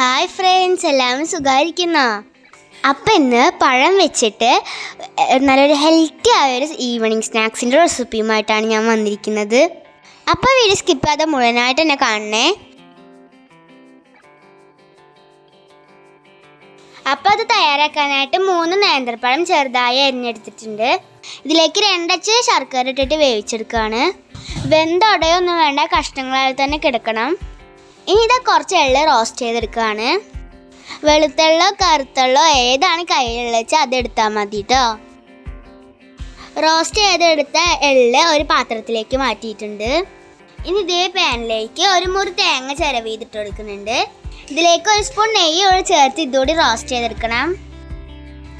Hi friends എല്ലാവരും സുഖമായിരിക്കുന്നോ? അപ്പം ഇന്ന് പഴം വെച്ചിട്ട് നല്ലൊരു ഹെൽത്തി ആയൊരു ഈവനിങ് സ്നാക്സിന്റെ റെസിപ്പിയുമായിട്ടാണ് ഞാൻ വന്നിരിക്കുന്നത്. അപ്പോൾ വീഡിയോ സ്കിപ്പ് ചെയ്യാതെ മുഴുവനായിട്ട് തന്നെ കാണണേ. അപ്പോൾ അത് തയ്യാറാക്കാനായിട്ട് മൂന്ന് നേന്ത്രപ്പഴം ചെറുതായി അരിഞ്ഞെടുത്തിട്ടുണ്ട്. ഇതിലേക്ക് രണ്ടച്ച് ശർക്കര ഇട്ടിട്ട് വേവിച്ചെടുക്കുകയാണ് വെന്തടയൊന്നും വേണ്ട കഷ്ണങ്ങളായി തന്നെ കിടക്കണം. ഇനി ഇത് കുറച്ച് എള്ള റോസ്റ്റ് ചെയ്തെടുക്കുകയാണ്. വെളുത്തുള്ളോ കറുത്തുള്ളോ ഏതാണ് കയ്യിലുള്ള വെച്ചാൽ അത് എടുത്താൽ മതി കേട്ടോ റോസ്റ്റ് ചെയ്തെടുത്ത എള്ള് ഒരു പാത്രത്തിലേക്ക് മാറ്റിയിട്ടുണ്ട്. ഇനി ഇതേ പാനിലേക്ക് ഒരു മുറി തേങ്ങ ചിരവിതിട്ട് കൊടുക്കുന്നുണ്ട്. ഇതിലേക്ക് ഒരു സ്പൂൺ നെയ്യ് കൂടി ചേർത്ത് ഇതുകൂടി റോസ്റ്റ് ചെയ്തെടുക്കണം.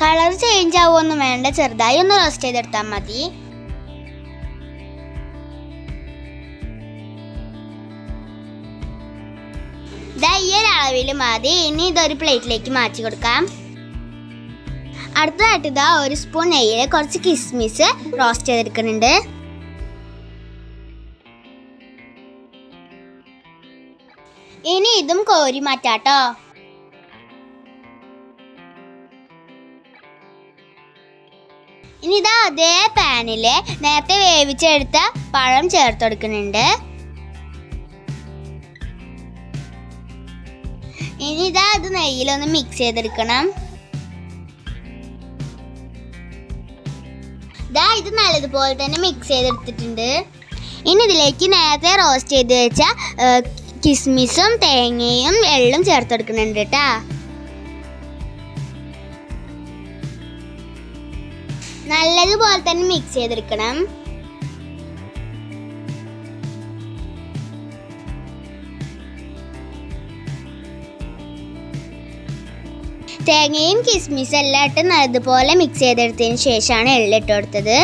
കളർ ചേഞ്ച് ആവുമൊന്നും വേണ്ട ചെറുതായി ഒന്ന് റോസ്റ്റ് ചെയ്തെടുത്താൽ മതി. ദാ ഈ ഒരു അളവിൽ മതി. ഇനി ഇതൊരു പ്ലേറ്റിലേക്ക് മാറ്റി കൊടുക്കാം. അടുത്തതായിട്ട് ഇതാ ഒരു സ്പൂൺ നെയ്യിൽ കുറച്ച് കിസ്മിസ് റോസ്റ്റ് ചെയ്തെടുക്കുന്നുണ്ട്. ഇനി ഇതും കോരി മാറ്റാട്ടോ. ഇനി ഇതാ അതേ പാനിൽ നേരത്തെ വേവിച്ചെടുത്ത പഴം ചേർത്ത് കൊടുക്കുന്നുണ്ട് ഇനി ഇതാ അത് നെയ്യിലൊന്ന് മിക്സ് ചെയ്തെടുക്കണം. ഇതാ ഇത് നല്ലതുപോലെ തന്നെ മിക്സ് ചെയ്തെടുത്തിട്ടുണ്ട്. ഇനി ഇതിലേക്ക് നേരത്തെ റോസ്റ്റ് ചെയ്ത് വെച്ച കിസ്മിസും തേങ്ങയും എള്ളും ചേർത്തെടുക്കുന്നുണ്ട് കേട്ടാ. നല്ലതുപോലെ തന്നെ മിക്സ് ചെയ്തെടുക്കണം. തേങ്ങയും കിസ്മിസും എല്ലാം ഇട്ട് നല്ലതുപോലെ മിക്സ് ചെയ്തെടുത്തതിന് ശേഷമാണ് എള്ള് ഇട്ട് കൊടുത്തത്.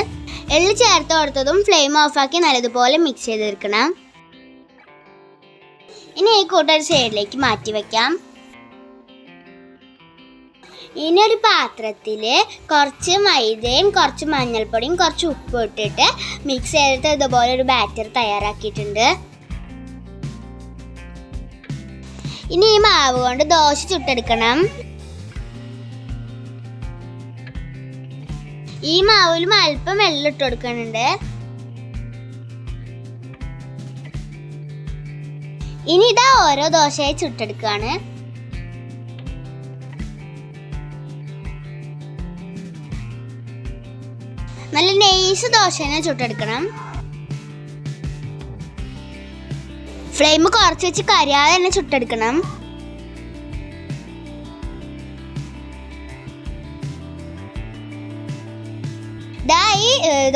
എള്ളി ചേർത്ത് കൊടുത്തതും ഫ്ലെയിം ഓഫാക്കി നല്ലതുപോലെ മിക്സ് ചെയ്തെടുക്കണം. ഇനി ഈ കൂട്ടൊരു സൈഡിലേക്ക് മാറ്റി വയ്ക്കാം ഇനി ഒരു പാത്രത്തിൽ കുറച്ച് മൈദയും കുറച്ച് മഞ്ഞൾപ്പൊടിയും കുറച്ച് ഉപ്പും ഇട്ടിട്ട് മിക്സ് ചെയ്തിട്ട് ഇതുപോലെ ഒരു ബാറ്റർ തയ്യാറാക്കിയിട്ടുണ്ട്. ഇനി ഈ മാവ് കൊണ്ട് ദോശ ചുട്ടെടുക്കണം. ഈ മാവിലും അല്പം വെള്ളം ഇട്ട് കൊടുക്കുന്നുണ്ട് ഇനി ഇതാ ഓരോ ദോശയായി ചുട്ടെടുക്കുകയാണ് നല്ല നെയ്സ് ദോശനെ ചുട്ടെടുക്കണം. ഫ്ലെയിം കുറച്ച് വെച്ച് കരിയാതെ തന്നെ ചുട്ടെടുക്കണം.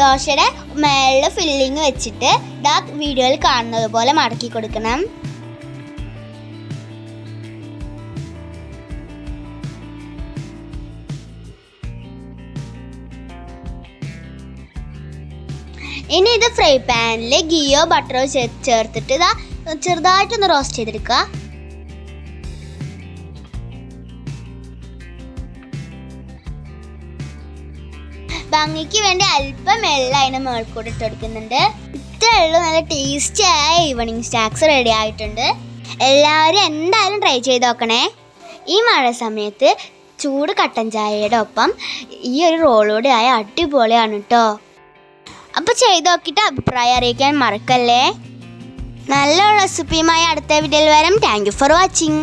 ദോശയുടെ മേളിൽ ഫില്ലിങ് വെച്ചിട്ട് ഡാർക്ക് വീഡിയോയിൽ കാണുന്നത് പോലെ മടക്കി കൊടുക്കണം. ഇനി ഇത് ഫ്രൈ പാനിൽ ഗീയോ ബട്ടറോ ചേർത്തിട്ട് ഇതാ ചെറുതായിട്ടൊന്ന് റോസ്റ്റ് ചെയ്തെടുക്കുക. ഭംഗിക്ക് വേണ്ടി അല്പം എള്ള അതിന് മേൾക്കൂടെ ഇട്ട് കൊടുക്കുന്നുണ്ട്. ഇത്ര ഉള്ളൂ. നല്ല ടേസ്റ്റി ആയ ഈവനിങ് സ്നാക്സ് റെഡി ആയിട്ടുണ്ട്. എല്ലാവരും എന്തായാലും ട്രൈ ചെയ്ത് നോക്കണേ. ഈ മഴ സമയത്ത് ചൂട് കട്ടൻ ചായയുടെ ഒപ്പം ഈ ഒരു റോളൂടെ ആയ അടിപൊളിയാണ് കേട്ടോ അപ്പോൾ ചെയ്ത് നോക്കിയിട്ട് അഭിപ്രായം അറിയിക്കാൻ മറക്കല്ലേ? നല്ല റെസിപ്പിയുമായി അടുത്ത വീഡിയോയിൽ വരാം. Thank you for watching